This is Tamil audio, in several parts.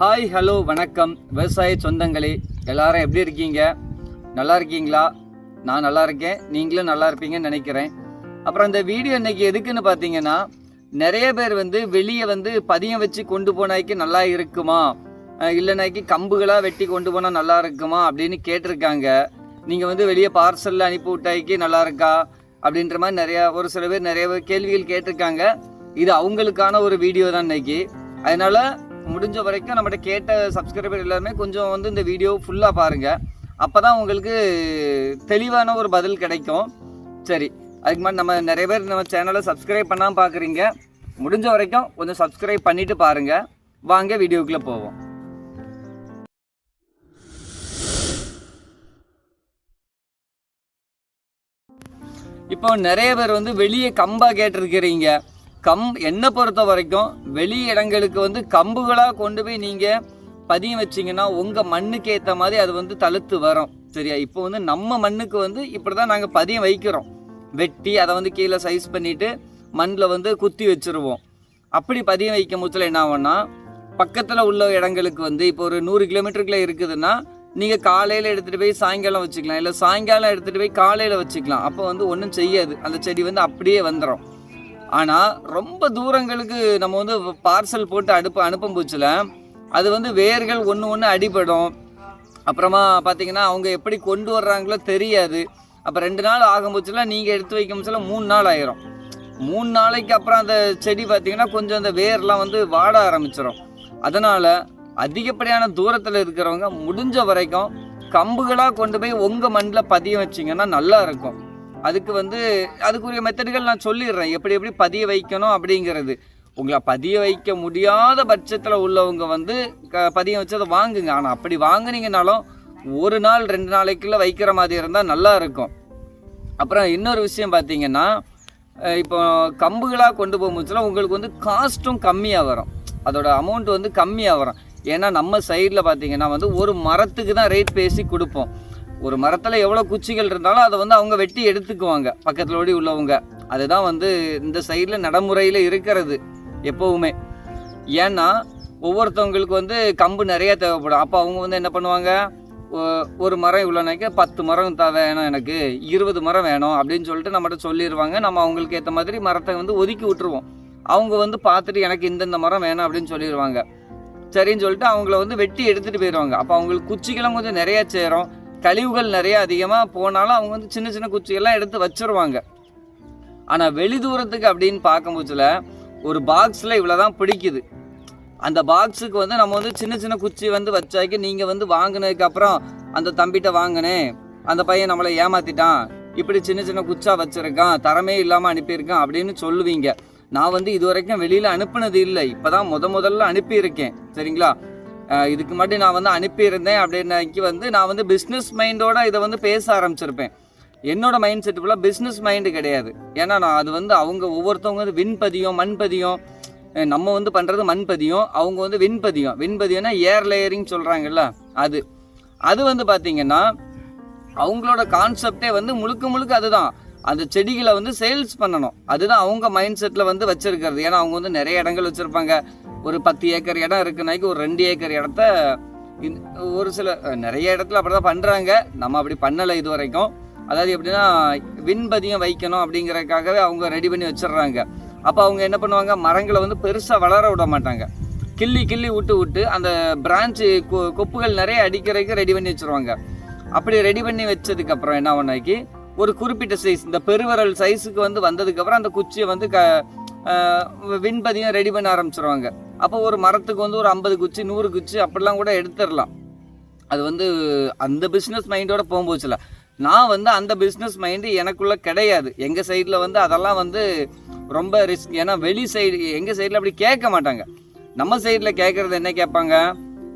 ஹாய் ஹலோ வணக்கம். விவசாய சொந்தங்களே எல்லாரும் எப்படி இருக்கீங்க? நல்லா இருக்கீங்களா? நான் நல்லா இருக்கேன். நீங்களும் நல்லா இருப்பீங்கன்னு நினைக்கிறேன். அப்புறம் இந்த வீடியோ இன்னைக்கு எதுக்குன்னு பார்த்தீங்கன்னா நிறைய பேர் வந்து வெளியே வந்து பதியம் வச்சு கொண்டு போனாய்க்கு நல்லா இருக்குமா? இல்லைனாக்கி கம்புகளாக வெட்டி கொண்டு போனால் நல்லா இருக்குமா? அப்படின்னு கேட்டிருக்காங்க. நீங்கள் வந்து வெளியே பார்சலில் அனுப்பி விட்டாய்க்கு நல்லா இருக்கா? அப்படின்ற மாதிரி நிறையா ஒரு சில பேர் நிறைய கேள்விகள் கேட்டிருக்காங்க. இது அவங்களுக்கான ஒரு வீடியோ தான் இன்னைக்கு. அதனால் முடிஞ்ச வரைக்கும் நம்மகிட்ட கேட்ட சப்ஸ்கிரைபர் எல்லாருமே கொஞ்சம் வந்து இந்த வீடியோ ஃபுல்லாக பாருங்க. அப்போ தான் உங்களுக்கு தெளிவான ஒரு பதில் கிடைக்கும். சரி அதுக்கு மாதிரி நம்ம நிறைய பேர் நம்ம சேனலை சப்ஸ்கிரைப் பண்ணாமல் பார்க்குறீங்க முடிஞ்ச வரைக்கும் கொஞ்சம் சப்ஸ்கிரைப் பண்ணிட்டு பாருங்க. வாங்க வீடியோக்குள்ளே போவோம். இப்போ நிறைய பேர் வந்து வெளியே கம்பா கேட்டிருக்கிறீங்க. கம் என்னை பொறுத்த வரைக்கும் வெளி இடங்களுக்கு வந்து கம்புகளாக கொண்டு போய் நீங்கள் பதியம் வச்சீங்கன்னா உங்கள் மண்ணுக்கு ஏற்ற மாதிரி அது வந்து தழுத்து வரும். சரியா? இப்போ வந்து நம்ம மண்ணுக்கு வந்து இப்படி தான் நாங்கள் பதியம் வைக்கிறோம். வெட்டி அதை வந்து கீழே சைஸ் பண்ணிவிட்டு மண்ணில் வந்து குத்தி வச்சுருவோம். அப்படி பதியம் வைக்கும் போதில் என்ன ஆகும்னா பக்கத்தில் உள்ள இடங்களுக்கு வந்து இப்போ ஒரு நூறு கிலோமீட்டருக்குள்ளே இருக்குதுன்னா நீங்கள் காலையில் எடுத்துகிட்டு போய் சாயங்காலம் வச்சுக்கலாம். இல்லை சாயங்காலம் எடுத்துகிட்டு போய் காலையில் வச்சுக்கலாம். அப்போ வந்து ஒன்றும் செய்யாது. அந்த செடி வந்து அப்படியே வந்துடும் ஆனால் ரொம்ப தூரங்களுக்கு நம்ம வந்து பார்சல் போட்டு அனுப்ப அனுப்பும் போச்சுல அது வந்து வேர்கள் ஒன்று ஒன்று அடிபடும். அப்புறமா பார்த்தீங்கன்னா அவங்க எப்படி கொண்டு வர்றாங்களோ தெரியாது. அப்போ ரெண்டு நாள் ஆகும் போச்சுல நீங்கள் எடுத்து வைக்கும் போச்சுல மூணு நாள் ஆயிரும். மூணு நாளைக்கு அப்புறம் அந்த செடி பார்த்திங்கன்னா கொஞ்சம் அந்த வேர்லாம் வந்து வாட ஆரம்பிச்சிடும் அதனால் அதிகப்படியான தூரத்தில் இருக்கிறவங்க முடிஞ்ச வரைக்கும் கம்புகளாக கொண்டு போய் உங்கள் மண்ணில் பதிய வச்சிங்கன்னா நல்லா இருக்கும். அதுக்கு வந்து அதுக்குரிய மெத்தடுகள் நான் சொல்லிடுறேன். எப்படி எப்படி பதிய வைக்கணும் அப்படிங்கிறது. உங்களை பதிய வைக்க முடியாத பட்சத்தில் உள்ளவங்க வந்து க பதியம் அதை வாங்குங்க. ஆனால் அப்படி வாங்கினீங்கனாலும் ஒரு நாள் ரெண்டு நாளைக்குள்ளே வைக்கிற மாதிரி இருந்தால் நல்லா இருக்கும். அப்புறம் இன்னொரு விஷயம் பார்த்தீங்கன்னா இப்போ கம்புகளாக கொண்டு போகும்போதுல உங்களுக்கு வந்து காஸ்ட்டும் கம்மியாக வரும். அதோட அமௌண்ட் வந்து கம்மியாக வரும். ஏன்னா நம்ம சைடில் பார்த்தீங்கன்னா வந்து ஒரு மரத்துக்கு தான் ரேட் பேசி கொடுப்போம். ஒரு மரத்தில் எவ்வளோ குச்சிகள் இருந்தாலும் அதை வந்து அவங்க வெட்டி எடுத்துக்குவாங்க. பக்கத்தில் ஓடி உள்ளவங்க. அதுதான் வந்து இந்த சைடில் நடைமுறையில் இருக்கிறது எப்போவுமே. ஏன்னா ஒவ்வொருத்தவங்களுக்கு வந்து கம்பு நிறைய தேவைப்படும். அப்போ அவங்க வந்து என்ன பண்ணுவாங்க? ஒரு மரம் இவ்வளோனாக்க பத்து மரம் தான் வேணும் எனக்கு. இருபது மரம் வேணும் அப்படின்னு சொல்லிட்டு நம்மகிட்ட சொல்லிடுவாங்க நம்ம அவங்களுக்கு ஏற்ற மாதிரி மரத்தை வந்து ஒதுக்கி விட்டுருவோம். அவங்க வந்து பார்த்துட்டு எனக்கு இந்தந்த மரம் வேணும் அப்படின்னு சொல்லிடுவாங்க சரின்னு சொல்லிட்டு அவங்கள வந்து வெட்டி எடுத்துகிட்டு போயிடுவாங்க அப்போ அவங்களுக்கு குச்சிகளும் கொஞ்சம் நிறைய சேரும். கழிவுகள் நிறைய அதிகமாக போனாலும் அவங்க வந்து சின்ன சின்ன குச்சிகள்லாம் எடுத்து வச்சிருவாங்க. ஆனால் வெளி தூரத்துக்கு அப்படின்னு பார்க்கும்போதுல ஒரு பாக்ஸில் இவ்வளோ தான் பிடிக்குது. அந்த பாக்ஸுக்கு வந்து நம்ம வந்து சின்ன சின்ன குச்சி வந்து வச்சாக்கி நீங்கள் வந்து வாங்கினதுக்கப்புறம் அந்த தம்பிகிட்ட வாங்கினேன் அந்த பையன் நம்மளை ஏமாற்றிட்டான் இப்படி சின்ன சின்ன குச்சா வச்சுருக்கான் தரமே இல்லாமல் அனுப்பியிருக்கான் அப்படின்னு சொல்லுவீங்க. நான் வந்து இது வரைக்கும் வெளியில் அனுப்புனது இல்லை. இப்போ தான் முத முதல்ல அனுப்பியிருக்கேன். சரிங்களா? இதுக்கு மட்டும் நான் வந்து அனுப்பியிருந்தேன் அப்படின்னாக்கி வந்து நான் வந்து பிஸ்னஸ் மைண்டோட இதை வந்து பேச ஆரம்பிச்சிருப்பேன். என்னோட மைண்ட் செட் ஃபுல்லாக பிஸ்னஸ் மைண்டு கிடையாது. ஏன்னா நான் அது வந்து அவங்க ஒவ்வொருத்தவங்க வந்து விண்பதியம் மண்பதியம் நம்ம வந்து பண்ணுறது மண்பதியம் அவங்க வந்து விண்பதியம் விண்பதியம்னா ஏர் லேயரிங் சொல்கிறாங்கல்ல அது. அது வந்து பார்த்தீங்கன்னா அவங்களோட கான்செப்டே வந்து முழுக்க முழுக்க அதுதான். அந்த செடிகளை வந்து சேல்ஸ் பண்ணணும். அதுதான் அவங்க மைண்ட் செட்டில் வந்து வச்சுருக்கிறது. ஏன்னா அவங்க வந்து நிறைய இடங்கள் வச்சுருப்பாங்க. ஒரு பத்து ஏக்கர் இடம் இருக்குனாக்கி ஒரு ரெண்டு ஏக்கர் இடத்த ஒரு சில நிறைய இடத்துல அப்படி தான் பண்ணுறாங்க நம்ம அப்படி பண்ணலை இது வரைக்கும் அதாவது எப்படின்னா விண்பதியம் வைக்கணும் அப்படிங்கிறதுக்காகவே அவங்க ரெடி பண்ணி வச்சிடுறாங்க. அப்போ அவங்க என்ன பண்ணுவாங்க? மரங்களை வந்து பெருசாக வளர விட மாட்டாங்க. கிள்ளி கிள்ளி விட்டு விட்டு அந்த பிரான்ச்சு கொப்புகள் நிறைய அடிக்கிறதுக்கு ரெடி பண்ணி வச்சுருவாங்க. அப்படி ரெடி பண்ணி வச்சதுக்கப்புறம் என்ன பண்ணாக்கி ஒரு குறிப்பிட்ட சைஸ் இந்த பெருவரல் சைஸுக்கு வந்து வந்ததுக்கப்புறம் அந்த குச்சியை வந்து க விண்பதியம் ரெடி பண்ண ஆரம்பிச்சிருவாங்க. அப்போ ஒரு மரத்துக்கு வந்து ஒரு ஐம்பது குச்சி நூறு குச்சி அப்படிலாம் கூட எடுத்துடலாம். அது வந்து அந்த பிஸ்னஸ் மைண்டோட போகும்போச்சுல நான் வந்து அந்த பிஸ்னஸ் மைண்டு எனக்குள்ளே கிடையாது. எங்கள் சைடில் வந்து அதெல்லாம் வந்து ரொம்ப ரிஸ்க் ஏன்னா வெளி சைடு எங்கள் சைடில் அப்படி கேட்க மாட்டாங்க. நம்ம சைடில் கேட்குறது என்ன கேட்பாங்க?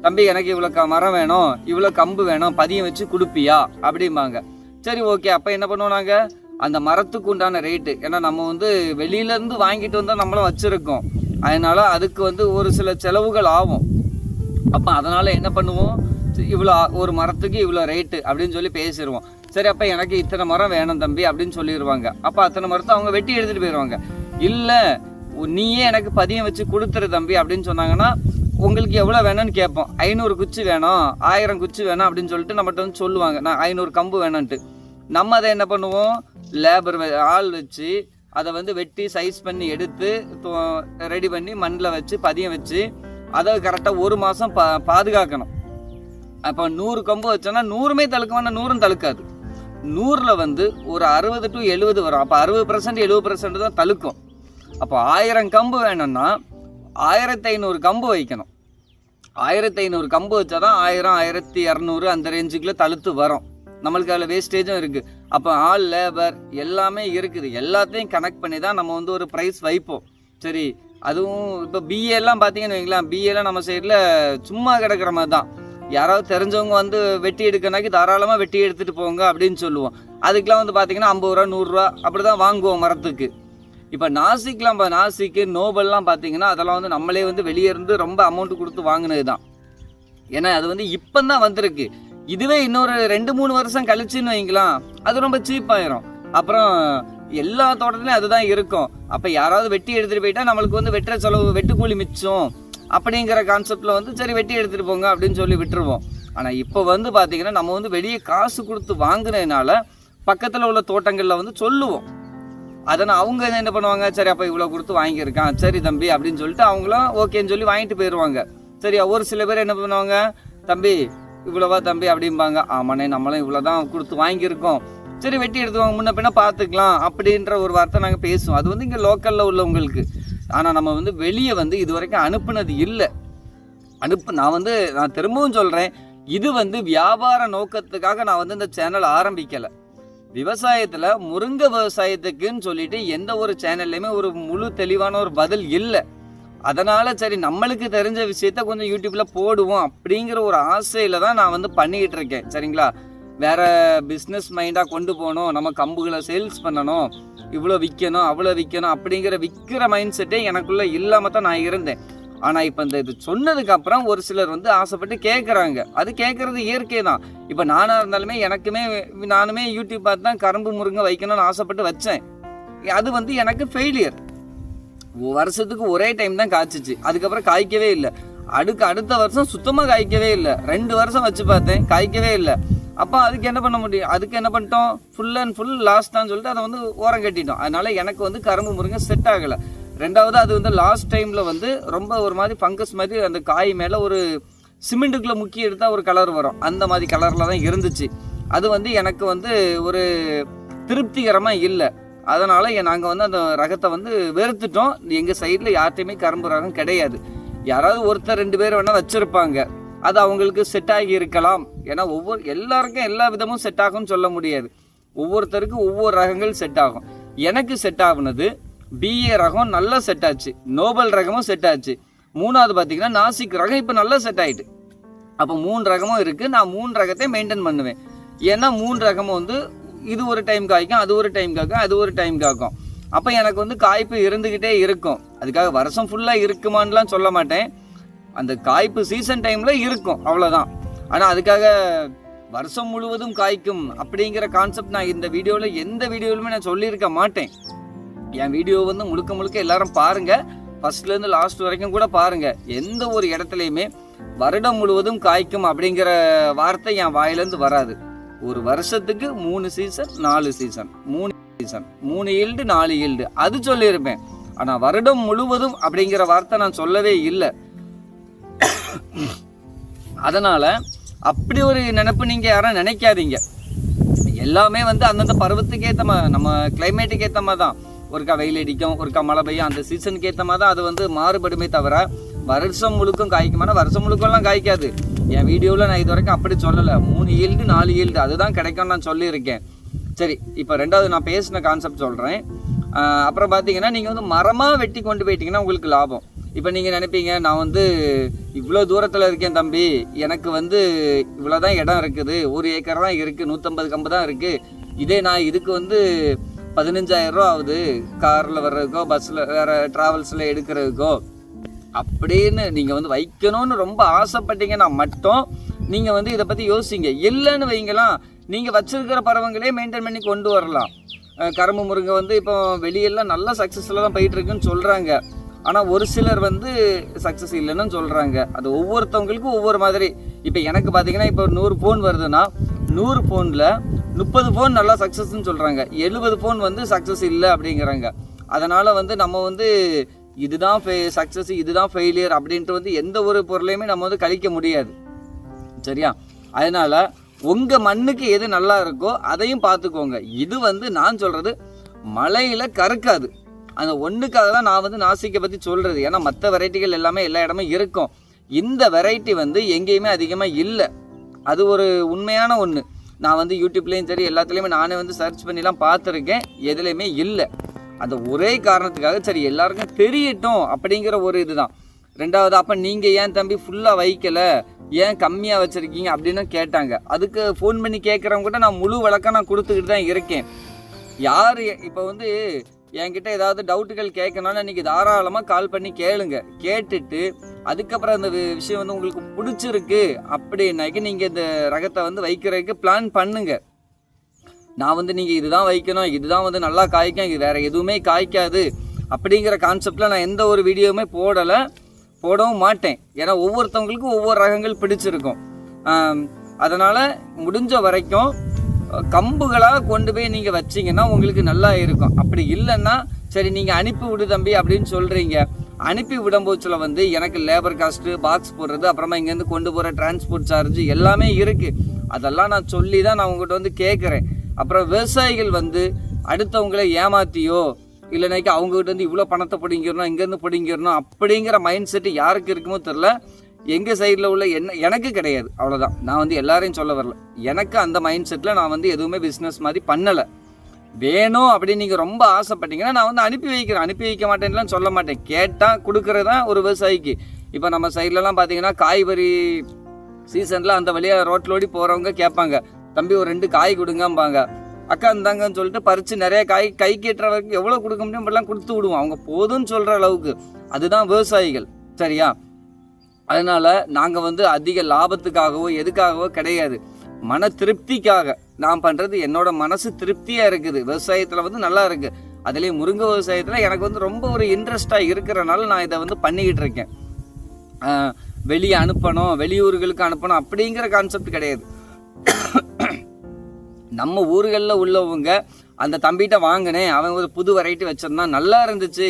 தம்பி எனக்கு இவ்வளோ க மரம் வேணும். இவ்வளோ கம்பு வேணும். பதியம் வச்சு கொடுப்பியா? அப்படிம்பாங்க. சரி ஓகே. அப்போ என்ன பண்ணுவோம் நாங்கள் அந்த மரத்துக்கு உண்டான ரேட்டு ஏன்னா நம்ம வந்து வெளியிலேருந்து வாங்கிட்டு வந்தால் நம்மளும் வச்சுருக்கோம். அதனால் அதுக்கு வந்து ஒரு சில செலவுகள் ஆகும். அப்போ அதனால் என்ன பண்ணுவோம்? இவ்வளோ ஒரு மரத்துக்கு இவ்வளோ ரேட்டு அப்படின்னு சொல்லி பேசிடுவோம். சரி அப்போ எனக்கு இத்தனை மரம் வேணும் தம்பி அப்படின்னு சொல்லிடுவாங்க. அப்போ அத்தனை மரத்தை அவங்க வெட்டி எடுத்துகிட்டு போயிடுவாங்க. இல்லை நீயே எனக்கு பதியம் வச்சு கொடுத்துரு தம்பி அப்படின்னு சொன்னாங்கன்னா உங்களுக்கு எவ்வளோ வேணும்னு கேட்போம். ஐநூறு குச்சி வேணும் ஆயிரம் குச்சி வேணும் அப்படின்னு சொல்லிட்டு நம்மகிட்ட வந்து சொல்லுவாங்க. நான் ஐநூறு கம்பு வேணும்ன்ட்டு நம்ம அதை என்ன பண்ணுவோம்? லேபர் ஆள் வச்சு அதை வந்து வெட்டி சைஸ் பண்ணி எடுத்து ரெடி பண்ணி மண்ணில் வச்சு பதியம் வச்சு அதை கரெக்டாக ஒரு மாதம் பா பாதுகாக்கணும். அப்போ நூறு கம்பு வச்சோன்னா நூறுமே தழுக்குமானா நூறும் தழுக்காது. நூறில் வந்து ஒரு அறுபது டு எழுபது வரும். அப்போ அறுபது பர்சன்ட் எழுபது பர்சன்ட் தான் தழுக்கும். அப்போ ஆயிரம் கம்பு வேணும்னா ஆயிரத்தி ஐநூறு கம்பு வைக்கணும். ஆயிரத்தி ஐநூறு கம்பு வச்சா தான் ஆயிரம் ஆயிரத்தி இரநூறு அந்த ரேஞ்சுக்குள்ளே தழுத்து வரும். நம்மளுக்கு அதில் வேஸ்டேஜும் இருக்குது அப்போ ஆள் லேபர் எல்லாமே இருக்குது. எல்லாத்தையும் கனெக்ட் பண்ணி தான் நம்ம வந்து ஒரு ப்ரைஸ் வைப்போம். சரி அதுவும் இப்போ பிஏ எல்லாம் பார்த்தீங்கன்னு வைங்களேன் பிஏலாம் நம்ம சைடில் சும்மா கிடக்கிற மாதிரி தான் யாராவது தெரிஞ்சவங்க வந்து வெட்டி எடுக்கனாக்கி தாராளமாக வெட்டி எடுத்துகிட்டு போங்க அப்படின்னு சொல்லுவோம். அதுக்கெலாம் வந்து பார்த்தீங்கன்னா ஐம்பது ரூபா நூறுரூவா அப்படி தான் வாங்குவோம் மரத்துக்கு. இப்போ நாசிக்லாம் இப்போ நாசிக்கு நோபல்லாம் பார்த்தீங்கன்னா அதெல்லாம் வந்து நம்மளே வந்து வெளியே இருந்து ரொம்ப அமௌண்ட் கொடுத்து வாங்கினது தான் ஏன்னா அது வந்து இப்போ தான் வந்திருக்கு. இதுவே இன்னொரு ரெண்டு மூணு வருஷம் கழிச்சுன்னு வைங்களேன் அது ரொம்ப சீப்பாயிரும் அப்புறம் எல்லா தோட்டத்துலையும் அதுதான் இருக்கும். அப்போ யாராவது வெட்டி எடுத்துகிட்டு போயிட்டா நம்மளுக்கு வந்து வெட்டுற செலவு வெட்டுக்கூலி மிச்சம் அப்படிங்கிற கான்செப்டில் வந்து சரி வெட்டி எடுத்துகிட்டு போங்க அப்படின்னு சொல்லி விட்டுருவோம். ஆனால் இப்போ வந்து பார்த்தீங்கன்னா நம்ம வந்து வெளியே காசு கொடுத்து வாங்குனதுனால பக்கத்தில் உள்ள தோட்டங்களில் வந்து சொல்லுவோம். அதனால் அவங்க என்ன பண்ணுவாங்க? சரி அப்போ இவ்வளோ கொடுத்து வாங்கியிருக்கான். சரி தம்பி அப்படின்னு சொல்லிட்டு அவங்களும் ஓகேன்னு சொல்லி வாங்கிட்டு போயிடுவாங்க சரி ஒரு சில பேர் என்ன பண்ணுவாங்க? தம்பி இவ்வளோவா தம்பி அப்படிம்பாங்க. ஆமாண்ணே நம்மளும் இவ்வளோ தான் கொடுத்து வாங்கியிருக்கோம். சரி வெட்டி எடுத்துவாங்க முன்ன பின்ன பார்த்துக்கலாம் அப்படின்ற ஒரு வார்த்தை நாங்கள் பேசுவோம். அது வந்து இங்கே லோக்கலில் உள்ளவங்களுக்கு. ஆனால் நம்ம வந்து வெளியே வந்து இது வரைக்கும் அனுப்புனது இல்லை. அனுப்பு நான் வந்து நான் திரும்பவும் சொல்கிறேன் இது வந்து வியாபார நோக்கத்துக்காக நான் வந்து இந்த சேனல் ஆரம்பிக்கலை. விவசாயத்தில் முருங்கை விவசாயத்துக்குன்னு சொல்லிட்டு எந்த ஒரு சேனல்லையுமே ஒரு முழு தெளிவான ஒரு பதில் இல்லை. அதனால் சரி நம்மளுக்கு தெரிஞ்ச விஷயத்த கொஞ்சம் யூடியூப்பில் போடுவோம் அப்படிங்கிற ஒரு ஆசையில் தான் நான் வந்து பண்ணிக்கிட்டு இருக்கேன். சரிங்களா? வேற பிஸ்னஸ் மைண்டாக கொண்டு போகணும். நம்ம கம்புகளை சேல்ஸ் பண்ணணும். இவ்வளோ விற்கணும் அவ்வளோ விற்கணும் அப்படிங்கிற விற்கிற மைண்ட் செட்டே எனக்குள்ளே இல்லாமல் தான் நான் இருந்தேன். ஆனால் இப்போ இந்த இது சொன்னதுக்கு அப்புறம் ஒரு சிலர் வந்து ஆசைப்பட்டு கேட்குறாங்க அது கேட்குறது இயற்கை தான். இப்போ நானாக இருந்தாலுமே எனக்குமே நானுமே யூடியூப் பார்த்து தான் கரும்பு முருங்கை வைக்கணும்னு ஆசைப்பட்டு வச்சேன். அது வந்து எனக்கு ஃபெயிலியர் வருஷத்துக்கு ஒரே டைம் தான் காய்ச்சிச்சு. அதுக்கப்புறம் காய்க்கவே இல்லை. அடுக்கு அடுத்த வருஷம் சுத்தமாக காய்க்கவே இல்லை. ரெண்டு வருஷம் வச்சு பார்த்தேன் காய்க்கவே இல்லை. அப்போ அதுக்கு என்ன பண்ண முடியும்? அதுக்கு என்ன பண்ணிட்டோம்? ஃபுல் அண்ட் ஃபுல் லாஸ்ட்டான்னு சொல்லிட்டு அதை வந்து ஓரம் கட்டிட்டோம். அதனால எனக்கு வந்து கரும்பு முருங்கை செட் ஆகலை. ரெண்டாவது அது வந்து லாஸ்ட் டைமில் வந்து ரொம்ப ஒரு மாதிரி ஃபங்கஸ் மாதிரி அந்த காய் மேலே ஒரு சிமெண்ட்டுக்குள்ளே முக்கி எடுத்தால் ஒரு கலர் வரும். அந்த மாதிரி கலரில் தான் இருந்துச்சு. அது வந்து எனக்கு வந்து ஒரு திருப்திகரமாக இல்லை. அதனால் நாங்கள் வந்து அந்த ரகத்தை வந்து வெறுத்துட்டோம். எங்கள் சைடில் யார்ட்டையுமே கரும்பு ரகம் கிடையாது. யாராவது ஒருத்தர் ரெண்டு பேர் வேணால் வச்சுருப்பாங்க. அது அவங்களுக்கு செட் ஆகி இருக்கலாம். ஏன்னா ஒவ்வொரு எல்லாருக்கும் எல்லா விதமும் செட் ஆகும்னு சொல்ல முடியாது. ஒவ்வொருத்தருக்கும் ஒவ்வொரு ரகங்கள் செட் ஆகும். எனக்கு செட் ஆகுனது பிஏ ரகம் நல்லா செட் ஆச்சு. நோபல் ரகமும் செட் ஆச்சு. மூணாவது பார்த்தீங்கன்னா நாசிக் ரகம் இப்போ நல்லா செட் ஆகிட்டு அப்போ மூணு ரகமும் இருக்குது நான் மூணு ரகத்தை மெயின்டைன் பண்ணுவேன். ஏன்னா மூணு ரகமும் வந்து இது ஒரு டைம் காய்க்கும் அது ஒரு டைம் காய்க்கும் அது ஒரு டைம் காய்க்கும். அப்போ எனக்கு வந்து காய்ப்பு இருந்துக்கிட்டே இருக்கும். அதுக்காக வருஷம் ஃபுல்லாக இருக்குமான்லாம் சொல்ல மாட்டேன். அந்த காய்ப்பு சீசன் டைமில் இருக்கும். அவ்வளோதான் ஆனால் அதுக்காக வருஷம் முழுவதும் காய்க்கும் அப்படிங்கிற கான்செப்ட் நான் இந்த வீடியோவில் எந்த வீடியோவிலுமே நான் சொல்லியிருக்க மாட்டேன். என் வீடியோ வந்து முழுக்க முழுக்க எல்லாரும் பாருங்க. ஃபர்ஸ்ட்லேருந்து லாஸ்ட் வரைக்கும் கூட பாருங்க. எந்த ஒரு இடத்துலையுமே வருடம் முழுவதும் காய்க்கும் அப்படிங்கிற வார்த்தை என் வாயிலேருந்து வராது. ஒரு வருஷத்துக்கு மூணு சீசன் நாலு சீசன் மூணு சீசன் மூணு ஈல்டு நாலு ஈல்டு அது சொல்லியிருப்பேன். ஆனால் வருடம் முழுவதும் அப்படிங்கிற வார்த்தை நான் சொல்லவே இல்லை. அதனால் அப்படி ஒரு நினப்பு நீங்கள் யாரும் நினைக்காதீங்க. எல்லாமே வந்து அந்தந்த பருவத்துக்கு ஏற்ற மாதிரி நம்ம கிளைமேட்டுக்கு ஏற்ற மாதிரி தான் ஒருக்கா வெயில் அடிக்கும் ஒருக்கா மழை பெய்யும். அந்த சீசனுக்கு ஏற்ற மாதிரி தான் அது வந்து மாறுபடுமே தவிர வருஷம் முழுக்கும் காய்க்குமானா வருஷம் முழுக்கெல்லாம் காய்க்காது. என் வீடியோவில் நான் இது வரைக்கும் அப்படி சொல்லலை. மூணு ஈல்டு நாலு ஈல்டு அதுதான் கிடைக்கும்னு நான் சொல்லியிருக்கேன். சரி இப்போ ரெண்டாவது நான் பேசின கான்செப்ட் சொல்கிறேன் அப்புறம் பார்த்தீங்கன்னா நீங்கள் வந்து மரமாக வெட்டி கொண்டு போயிட்டீங்கன்னா உங்களுக்கு லாபம். இப்போ நீங்கள் நினைப்பீங்க நான் வந்து இவ்வளோ தூரத்தில் இருக்கேன் தம்பி. எனக்கு வந்து இவ்வளோ தான் இடம் இருக்குது. ஒரு ஏக்கர் தான் இருக்குது நூற்றம்பது கம்பு தான் இருக்குது இதே நான் இதுக்கு வந்து பதினஞ்சாயிரம் ரூபா ஆகுது. காரில் வர்றதுக்கோ பஸ்ஸில் வேறு ட்ராவல்ஸில் எடுக்கிறதுக்கோ. அப்படின்னு நீங்கள் வந்து வைக்கணும்னு ரொம்ப ஆசைப்பட்டீங்கன்னா மட்டும் நீங்கள் வந்து இதை பற்றி யோசிங்க. இல்லைன்னு வைங்களாம் நீங்கள் வச்சுருக்கிற பறவைங்களே மெயின்டைன் பண்ணி கொண்டு வரலாம். கரும்பு முருங்கை வந்து இப்போ வெளியெல்லாம் நல்ல சக்ஸஸ்ஃபுல்லாக தான் போயிட்டுருக்குன்னு சொல்கிறாங்க ஆனால் ஒரு சிலர் வந்து சக்ஸஸ் இல்லைன்னு சொல்கிறாங்க அது ஒவ்வொருத்தவங்களுக்கும் ஒவ்வொரு மாதிரி. இப்போ எனக்கு பார்த்தீங்கன்னா இப்போ நூறு ஃபோன் வருதுன்னா நூறு ஃபோனில் முப்பது ஃபோன் நல்லா சக்ஸஸ்ன்னு சொல்கிறாங்க எழுபது ஃபோன் வந்து சக்ஸஸ் இல்லை அப்படிங்கிறாங்க. அதனால் வந்து நம்ம வந்து இதுதான் ஃபெ சக்ஸஸ் இதுதான் ஃபெயிலியர் அப்படின்ட்டு வந்து எந்த ஒரு பொருளையுமே நம்ம வந்து கழிக்க முடியாது. சரியா? அதனால் உங்கள் மண்ணுக்கு எது நல்லா இருக்கோ அதையும் பார்த்துக்கோங்க. இது வந்து நான் சொல்கிறது மலையில் கறக்காது அந்த ஒன்றுக்காக தான் நான் வந்து நாசிக்கை பற்றி சொல்கிறது ஏன்னா மற்ற வெரைட்டிகள் எல்லாமே எல்லா இடமும் இருக்கும். இந்த வெரைட்டி வந்து எங்கேயுமே அதிகமாக இல்லை. அது ஒரு உண்மையான ஒன்று நான் வந்து யூடியூப்லேயும் சரி எல்லாத்துலேயுமே நானே வந்து சர்ச் பண்ணிலாம் பார்த்துருக்கேன். எதுலேயுமே இல்லை. அந்த ஒரே காரணத்துக்காக சரி எல்லாருக்கும் தெரியட்டும் அப்படிங்கிற ஒரு இதுதான். ரெண்டாவது அப்போ நீங்கள் ஏன் தம்பி ஃபுல்லாக வைக்கலை? ஏன் கம்மியாக வச்சுருக்கீங்க? அப்படின்னு கேட்டாங்க. அதுக்கு ஃபோன் பண்ணி கேட்குறவங்க கூட நான் முழு விளக்கம் நான் கொடுத்துக்கிட்டு தான் இருக்கேன். யார் இப்போ வந்து என்கிட்ட ஏதாவது டவுட்டுகள் கேட்கணும்னு நீங்கள் தாராளமாக கால் பண்ணி கேளுங்க. கேட்டுட்டு அதுக்கப்புறம் அந்த விஷயம் வந்து உங்களுக்கு பிடிச்சிருக்கு அப்படின்னாக்கி நீங்கள் இந்த ரகத்தை வந்து வைக்கிறதுக்கு பிளான் பண்ணுங்க. நான் வந்து நீங்கள் இதுதான் வைக்கணும் இதுதான் வந்து நல்லா காய்க்கும் இது வேறு எதுவுமே காய்க்காது அப்படிங்கிற கான்செப்டில் நான் எந்த ஒரு வீடியோவுமே போடலை போடவும் மாட்டேன். ஏன்னா ஒவ்வொருத்தவங்களுக்கும் ஒவ்வொரு ரகங்கள் பிடிச்சிருக்கும். அதனால் முடிஞ்ச வரைக்கும் கம்புகளாக கொண்டு போய் நீங்கள் வச்சீங்கன்னா உங்களுக்கு நல்லா இருக்கும். அப்படி இல்லைன்னா சரி நீங்கள் அனுப்பி விடு தம்பி அப்படின்னு சொல்கிறீங்க அனுப்பி விடும்போச்சில் வந்து எனக்கு லேபர் காஸ்ட்டு பாக்ஸ் போடுறது அப்புறமா இங்கேருந்து கொண்டு போகிற டிரான்ஸ்போர்ட் சார்ஜ் எல்லாமே இருக்குது அதெல்லாம் நான் சொல்லி தான் நான் உங்கள்கிட்ட வந்து கேட்குறேன் அப்புறம் விவசாயிகள் வந்து அடுத்தவங்களை ஏமாத்தியோ இல்லைனாக்கி அவங்ககிட்ட வந்து இவ்வளோ பணத்தை பிடிங்கிடணும் இங்கேருந்து பிடிங்கிடணும் அப்படிங்கிற மைண்ட் செட்டு யாருக்கு இருக்குமோ தெரில எங்கள் சைடில் உள்ள என்ன எனக்கு கிடையாது. அவ்வளோதான் நான் வந்து எல்லாரையும் சொல்ல வரல. எனக்கு அந்த மைண்ட் செட்டில் நான் வந்து எதுவுமே பிஸ்னஸ் மாதிரி பண்ணலை. வேணும் அப்படின்னு நீங்கள் ரொம்ப ஆசைப்பட்டீங்கன்னா நான் வந்து அனுப்பி வைக்கிறேன். அனுப்பி வைக்க மாட்டேன்லாம் சொல்ல மாட்டேன். கேட்டால் கொடுக்குறது தான் ஒரு விவசாயிக்கு. இப்போ நம்ம சைட்லலாம் பார்த்தீங்கன்னா காய்கறி சீசனில் அந்த வழியாக ரோட்லோடி போகிறவங்க கேட்பாங்க. தம்பி ஒரு ரெண்டு காய் கொடுங்கம்பாங்க. அக்கா இந்தாங்கன்னு சொல்லிட்டு பறித்து நிறைய காய் கை கேட்டுற வரைக்கும் எவ்வளோ கொடுக்க முடியும் இப்படிலாம் கொடுத்து விடுவோம். அவங்க போதும்னு சொல்கிற அளவுக்கு. அதுதான் விவசாயிகள். சரியா? அதனால நாங்கள் வந்து அதிக லாபத்துக்காகவோ எதுக்காகவோ கிடையாது. மன திருப்திக்காக. நான் பண்ணுறது என்னோட மனசு திருப்தியாக இருக்குது. விவசாயத்தில் வந்து நல்லா இருக்குது அதுலேயும் முருங்கை விவசாயத்தில் எனக்கு வந்து ரொம்ப ஒரு இன்ட்ரெஸ்டாக இருக்கிறனால நான் இதை வந்து பண்ணிக்கிட்டு இருக்கேன். வெளியே அனுப்பணும் வெளியூர்களுக்கு அனுப்பணும் அப்படிங்கிற கான்செப்ட் கிடையாது. நம்ம ஊர்களில் உள்ளவங்க அந்த தம்பிகிட்ட வாங்கினேன் அவன் ஒரு புது வெரைட்டி வச்சிருந்தான் நல்லா இருந்துச்சு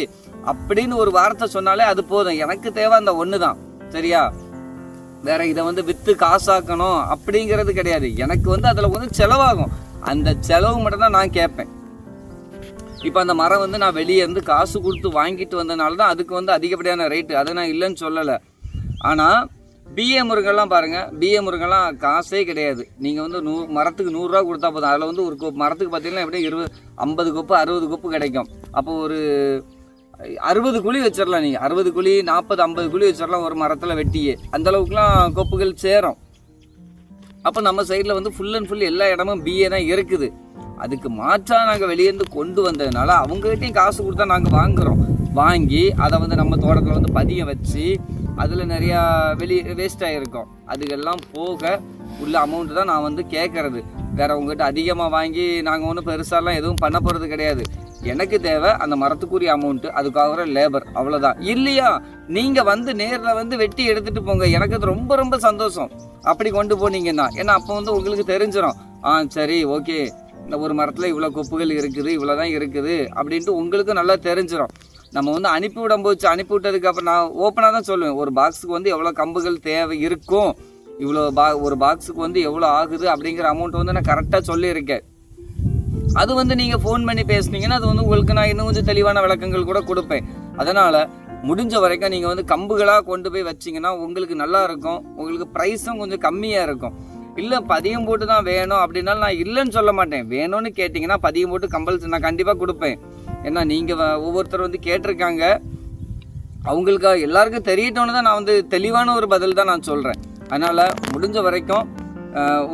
அப்படின்னு ஒரு வார்த்தை சொன்னாலே அது போதும். எனக்கு தேவை அந்த ஒன்று தான் சரியா? வேற இதை வந்து விற்று காசாக்கணும் அப்படிங்கிறது கிடையாது. எனக்கு வந்து அதில் வந்து செலவாகும். அந்த செலவு மட்டும்தான் நான் கேட்பேன். இப்போ அந்த மரம் வந்து நான் வெளியே இருந்து காசு கொடுத்து வாங்கிட்டு வந்தனால தான் அதுக்கு வந்து அதிகப்படியான ரேட்டு அதை நான் இல்லைன்னு சொல்லலை. ஆனால் பிஏ முருங்கெல்லாம் பாருங்கள் பிஏ முருங்கெல்லாம் காசே கிடையாது. நீங்கள் வந்து நூ மரத்துக்கு நூறுரூவா கொடுத்தா போதும். அதில் வந்து ஒரு கொப்பு மரத்துக்கு பார்த்தீங்கன்னா எப்படியும் இருபது ஐம்பது கொப்பு அறுபது கொப்பு கிடைக்கும். அப்போ ஒரு அறுபது குழி வச்சிடலாம் நீங்கள் அறுபது குழி நாற்பது ஐம்பது குழி வச்சிடலாம் ஒரு மரத்தில் வெட்டியே. அந்த அளவுக்குலாம் கொப்புகள் சேரும். அப்போ நம்ம சைடில் வந்து ஃபுல் அண்ட் ஃபுல் எல்லா இடமும் பிஏ தான் இருக்குது. அதுக்கு மாற்றாக நாங்கள் வெளியேருந்து கொண்டு வந்ததுனால அவங்ககிட்டையும் காசு கொடுத்தா நாங்கள் வாங்குறோம். வாங்கி அதை வந்து நம்ம தோட்டத்தில் வந்து பதிய வச்சு அதில் நிறையா வெளியே வேஸ்ட் ஆகிருக்கோம் அதுக்கெல்லாம் போக உள்ள அமௌண்ட்டு தான் நான் வந்து கேட்குறது வேற உங்ககிட்ட அதிகமாக வாங்கி நாங்கள் ஒன்றும் பெருசாலாம் எதுவும் பண்ண போகிறது கிடையாது. எனக்கு தேவை அந்த மரத்துக்குரிய அமௌண்ட்டு அதுக்காக லேபர் அவ்வளோதான் இல்லையா? நீங்கள் வந்து நேரில் வந்து வெட்டி எடுத்துகிட்டு போங்க. எனக்கு அது ரொம்ப ரொம்ப சந்தோஷம். அப்படி கொண்டு போனீங்கன்னா ஏன்னா அப்போ வந்து உங்களுக்கு தெரிஞ்சிடும் ஆ சரி ஓகே. இந்த ஒரு மரத்தில் இவ்வளோ கொப்புகள் இருக்குது இவ்வளோ தான் இருக்குது அப்படின்ட்டு உங்களுக்கு நல்லா தெரிஞ்சிடும் நம்ம வந்து அனுப்பி விடும் போச்சு அனுப்பி விட்டதுக்கப்புறம் நான் ஓப்பனாக தான் சொல்லுவேன். ஒரு பாக்ஸுக்கு வந்து எவ்வளோ கம்புகள் தேவை இருக்கும்? இவ்வளோ பா ஒரு பாக்ஸுக்கு வந்து எவ்வளோ ஆகுது அப்படிங்கிற அமௌண்ட் வந்து நான் கரெக்டாக சொல்லியிருக்கேன். அது வந்து நீங்கள் ஃபோன் பண்ணி பேசுனீங்கன்னா அது வந்து உங்களுக்கு நான் இன்னும் கொஞ்சம் தெளிவான விளக்கங்கள் கூட கொடுப்பேன். அதனால் முடிஞ்ச வரைக்கும் நீங்கள் வந்து கம்புகளாக கொண்டு போய் வச்சீங்கன்னா உங்களுக்கு நல்லா இருக்கும். உங்களுக்கு ப்ரைஸும் கொஞ்சம் கம்மியாக இருக்கும். இல்லை பதியம் போட்டு தான் வேணும் அப்படின்னாலும் நான் இல்லைன்னு சொல்ல மாட்டேன். வேணும்னு கேட்டிங்கன்னா பதியம் போட்டு கம்பல்சரி நான் கண்டிப்பாக கொடுப்பேன். ஏன்னா நீங்கள் ஒவ்வொருத்தர் வந்து கேட்டிருக்காங்க. அவங்களுக்கு எல்லாருக்கும் தெரியட்டோன்னு தான் நான் வந்து தெளிவான ஒரு பதில் தான் நான் சொல்கிறேன் அதனால் முடிஞ்ச வரைக்கும்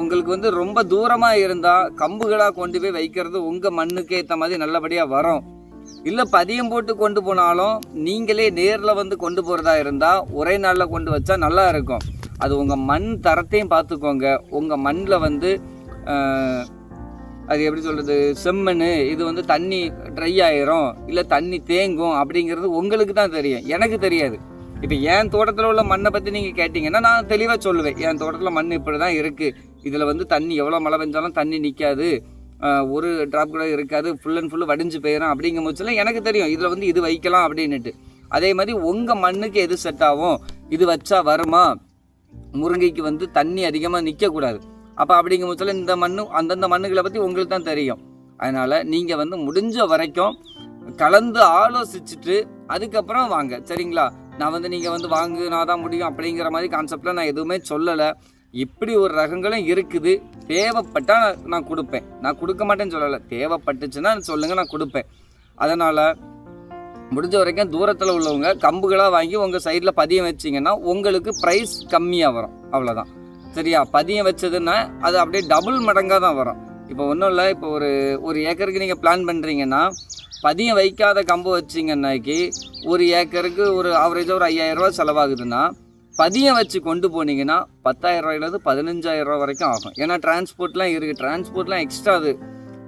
உங்களுக்கு வந்து ரொம்ப தூரமாக இருந்தால் கம்புகளாக கொண்டு போய் வைக்கிறது உங்கள் மண்ணுக்கு ஏற்ற மாதிரி நல்லபடியாக வரும். இல்லை பதியம் போட்டு கொண்டு போனாலும் நீங்களே நேரில் வந்து கொண்டு போகிறதா இருந்தால் ஒரே நாளில் கொண்டு வச்சா நல்லா இருக்கும். அது உங்கள் மண் தரத்தையும் பார்த்துக்கோங்க உங்கள் மண்ணில் வந்து அது எப்படி சொல்கிறது செம்மண் இது வந்து தண்ணி ட்ரை ஆயிரும். இல்லை தண்ணி தேங்கும் அப்படிங்கிறது உங்களுக்கு தான் தெரியும். எனக்கு தெரியாது. இப்போ என் தோட்டத்தில் உள்ள மண்ணை பற்றி நீங்கள் கேட்டிங்கன்னா நான் தெளிவாக சொல்லுவேன். என் தோட்டத்தில் மண் இப்படி தான் இருக்குது இதில் வந்து தண்ணி எவ்வளோ மழை பெஞ்சாலும் தண்ணி நிற்காது ஒரு ட்ராப் கூட இருக்காது. ஃபுல் அண்ட் ஃபுல்லு வடிஞ்சு போயிடும் அப்படிங்கும் பட்சத்தில் எனக்கு தெரியும். இதில் வந்து இது வைக்கலாம் அப்படின்னுட்டு. அதே மாதிரி உங்கள் மண்ணுக்கு எது செட் ஆகும்? இது வச்சா வருமா? முருங்கைக்கு வந்து தண்ணி அதிகமாக நிற்கக்கூடாது அப்போ அப்படிங்கும் பட்சத்தில் இந்த மண்ணு அந்தந்த மண்ணுகளை பற்றி உங்களுக்கு தான் தெரியும். அதனால் நீங்கள் வந்து முடிஞ்ச வரைக்கும் கலந்து ஆலோசிச்சுட்டு அதுக்கப்புறம் வாங்க. சரிங்களா? நான் வந்து நீங்கள் வந்து வாங்கினா தான் முடியும் அப்படிங்கிற மாதிரி கான்செப்டில் நான் எதுவுமே சொல்லலை. இப்படி ஒரு ரகங்களும் இருக்குது. தேவைப்பட்டால் நான் நான் கொடுப்பேன். நான் கொடுக்க மாட்டேன்னு சொல்லலை. தேவைப்பட்டுச்சுன்னா சொல்லுங்கள் நான் கொடுப்பேன். அதனால் முடிஞ்ச வரைக்கும் தூரத்தில் உள்ளவங்க கம்புகளாக வாங்கி உங்கள் சைடில் பதியம் வச்சிங்கன்னா உங்களுக்கு ப்ரைஸ் கம்மியாக வரும். அவ்வளோதான் சரியா? பதியம் வச்சதுன்னா அது அப்படியே டபுள் மடங்காக தான் வரும். இப்போ ஒன்றும் இல்லை இப்போ ஒரு ஒரு ஏக்கருக்கு நீங்கள் பிளான் பண்ணுறீங்கன்னா பதியம் வைக்காத கம்பு வச்சிங்கன்னாக்கி ஒரு ஏக்கருக்கு ஒரு ஆவரேஜாக ஒரு ஐயாயிரம் ரூபா செலவாகுதுன்னா பதியம் வச்சு கொண்டு போனீங்கன்னா பத்தாயிரம் ரூபாயிலேருந்து பதினஞ்சாயிரம் ரூபா வரைக்கும் ஆகும். ஏன்னா டிரான்ஸ்போர்ட்லாம் இருக்குது டிரான்ஸ்போர்ட்லாம் எக்ஸ்ட்ரா அது.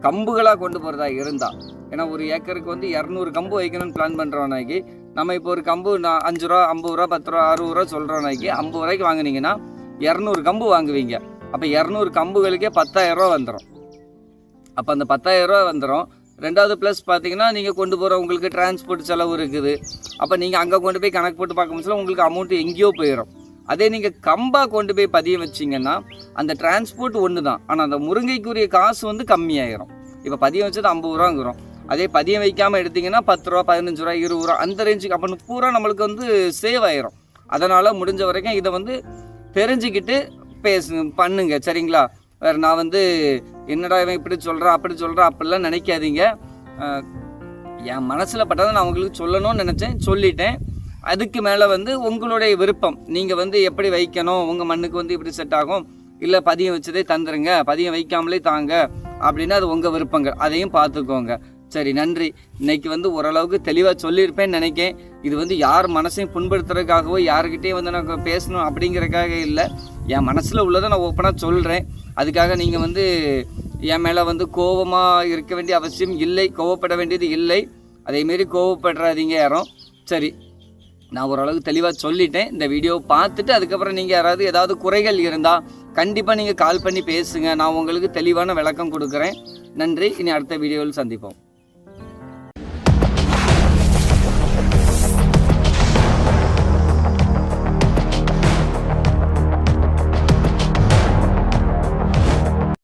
கம்புகளாக கொண்டு போகிறதா இருந்தால் ஏன்னா ஒரு ஏக்கருக்கு வந்து இரநூறு கம்பு வைக்கணும்னு பிளான் பண்ணுறோம்னாக்கி நம்ம இப்போ ஒரு கம்பு நான் அஞ்சு ரூபா ஐம்பது ரூபா பத்து ரூபா அறுபது ரூபா சொல்கிறோன்னாக்கி ஐம்பது ரூபாய்க்கு வாங்குனீங்கன்னா இரநூறு கம்பு வாங்குவீங்க. அப்போ இரநூறு கம்புகளுக்கே பத்தாயிரம் ரூபா வந்துடும் அப்போ அந்த பத்தாயிரம் ரூபா வந்துடும் ரெண்டாவது ப்ளஸ் பார்த்தீங்கன்னா நீங்கள் கொண்டு போகிற உங்களுக்கு டிரான்ஸ்போர்ட் செலவு இருக்குது. அப்போ நீங்கள் அங்கே கொண்டு போய் கணக்கு போட்டு பார்க்கும்போது உங்களுக்கு அமௌண்ட் எங்கேயோ போயிடும் அதே நீங்கள் கம்பாக கொண்டு போய் பதியம் வச்சிங்கன்னா அந்த டிரான்ஸ்போர்ட் ஒன்று தான் ஆனால் அந்த முருங்கைக்குரிய காசு வந்து கம்மியாயிரும். இப்போ பதியம் வச்சது ஐம்பது ரூபாங்கிறோம். அதே பதியம் வைக்காமல் எடுத்தீங்கன்னா பத்து ரூபா பதினஞ்சு ரூபா இருபது ரூபா அந்த ரேஞ்சுக்கு அப்போ பூரா நம்மளுக்கு வந்து சேவ் ஆயிரும். அதனால் முடிஞ்ச வரைக்கும் இதை வந்து தெரிஞ்சுக்கிட்டு பேசு பண்ணுங்க. சரிங்களா? வேறு நான் வந்து என்னடா இவன் இப்படி சொல்கிறா அப்படி சொல்கிறா அப்படிலாம் நினைக்காதீங்க. என் மனசில் பட்டதை நான் உங்களுக்கு சொல்லணும்னு நினச்சேன் சொல்லிட்டேன். அதுக்கு மேலே வந்து உங்களுடைய விருப்பம். நீங்கள் வந்து எப்படி வைக்கணும் உங்கள் மண்ணுக்கு வந்து இப்படி செட் ஆகும் இல்லை பதியம் வச்சதே தந்துருங்க பதியம் வைக்காமலே தாங்க அப்படின்னா அது உங்கள் விருப்பங்கள். அதையும் பார்த்துக்கோங்க. சரி நன்றி. இன்னைக்கு வந்து ஓரளவுக்கு தெளிவாக சொல்லியிருப்பேன்னு நினைக்கேன். இது வந்து யார் மனசையும் புண்படுத்துறதுக்காகவோ யாருக்கிட்டேயும் வந்து நான் பேசணும் அப்படிங்கிறதுக்காக இல்லை. என் மனசில் உள்ளதை நான் ஓப்பனாக சொல்கிறேன் அதுக்காக நீங்கள் வந்து என் மேலே வந்து கோபமாக இருக்க வேண்டிய அவசியம் இல்லை கோவப்பட வேண்டியது இல்லை. அதேமாரி கோவப்படுறாதீங்க யாரும். சரி நான் ஓரளவுக்கு தெளிவாக சொல்லிட்டேன். இந்த வீடியோவை பார்த்துட்டு அதுக்கப்புறம் நீங்கள் யாராவது ஏதாவது குறைகள் இருந்தால் கண்டிப்பாக நீங்கள் கால் பண்ணி பேசுங்க. நான் உங்களுக்கு தெளிவான விளக்கம் கொடுக்குறேன். நன்றி. இனி அடுத்த வீடியோவில் சந்திப்போம்.